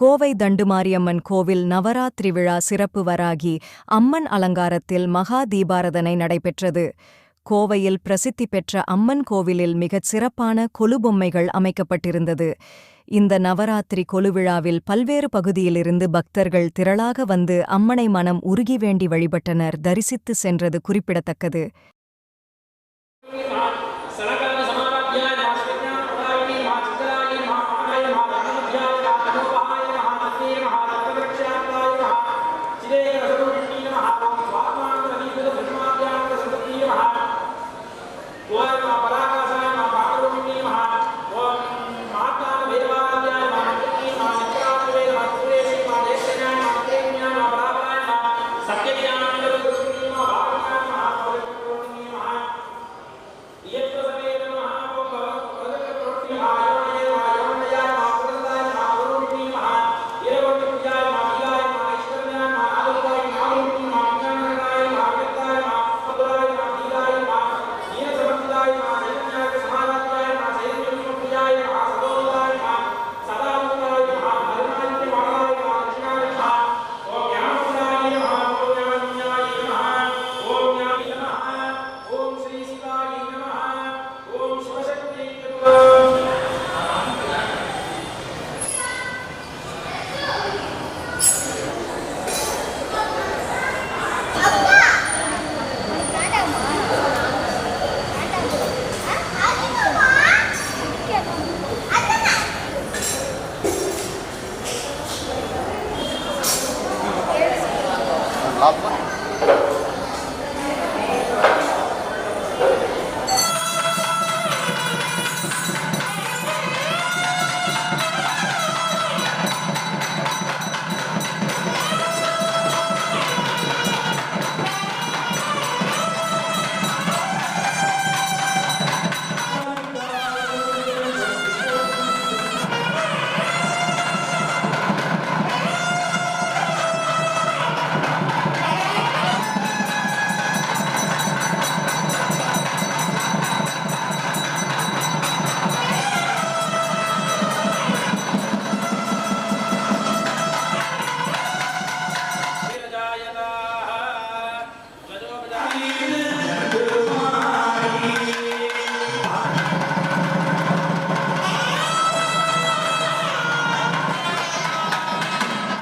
கோவை தண்டுமாரியம்மன் கோவில் நவராத்திரி விழா சிறப்பு வராகி அம்மன் அலங்காரத்தில் மகா தீபாரதனை நடைபெற்றது. கோவையில் பிரசித்தி பெற்ற அம்மன் கோவிலில் மிகச் சிறப்பான கொலுபொம்மைகள் அமைக்கப்பட்டிருந்தது. இந்த நவராத்திரி கொலுவிழாவில் பல்வேறு பகுதியிலிருந்து பக்தர்கள் திரளாக வந்து அம்மனை மனம் உருகி வேண்டி வழிபட்டனர் தரிசித்து சென்றது குறிப்பிடத்தக்கது. লাভ